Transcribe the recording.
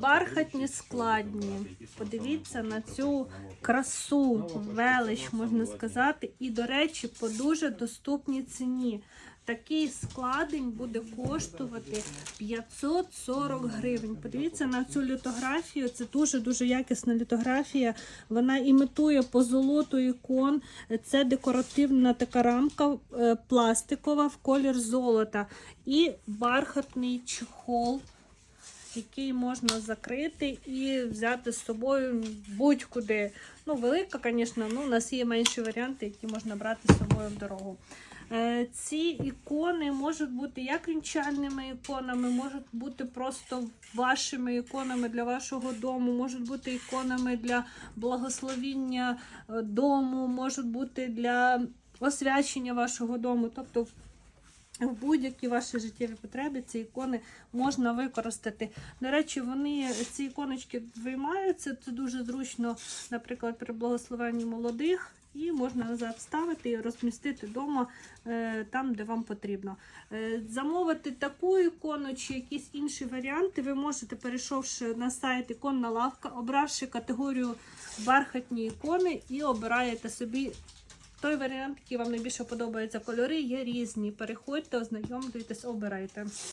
бархатні складні. Подивіться на цю красу, велич, можна сказати. І, до речі, по дуже доступній ціні. Такий складень буде коштувати 540 гривень. Подивіться на цю літографію. Це дуже-дуже якісна літографія. Вона імітує позолоту ікон. Це декоративна така рамка е, пластикова в колір золота. І бархатний чехол який можна закрити і взяти з собою будь-куди. Ну, велика, звісно, ну, у нас є менші варіанти, які можна брати з собою в дорогу. Е, Ці ікони можуть бути як вінчальними іконами, можуть бути просто вашими іконами для вашого дому, можуть бути іконами для благословіння е, дому, можуть бути для освячення вашого дому. Тобто в будь-які ваші життєві потреби ці ікони можна використати. До речі, вони ці іконочки виймаються. Це дуже зручно, наприклад, при благословенні молодих. І можна назад вставити і розмістити вдома е, там, де вам потрібно. Е, замовити таку ікону чи якісь інші варіанти, ви можете, перейшовши на сайт іконна лавка, обравши категорію бархатні ікони і обираєте собі той варіант, який вам найбільше подобається. Кольори є різні. Переходьте, ознайомлюйтесь, обирайте.